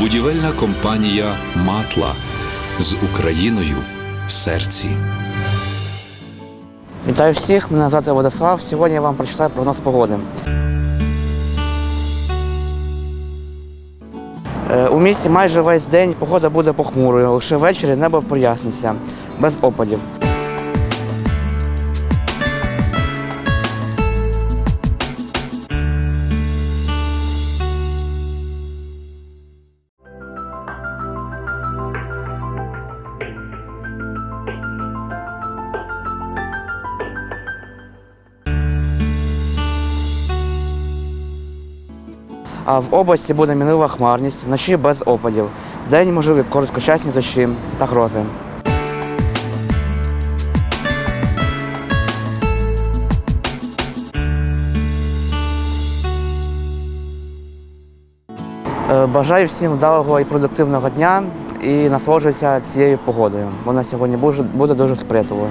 Будівельна компанія Матла з Україною в серці. Вітаю всіх, мене звати Владислав. Сьогодні я вам прочитаю прогноз погоди. У місті майже весь день погода буде похмурою, лише ввечері небо проясниться, без опадів. А в області буде мінлива хмарність, вночі без опадів. Вдень можливі короткочасні дощі та грози. Е, Бажаю всім вдалого і продуктивного дня і насолоджуйтеся цією погодою. Вона сьогодні буде дуже сприятливою.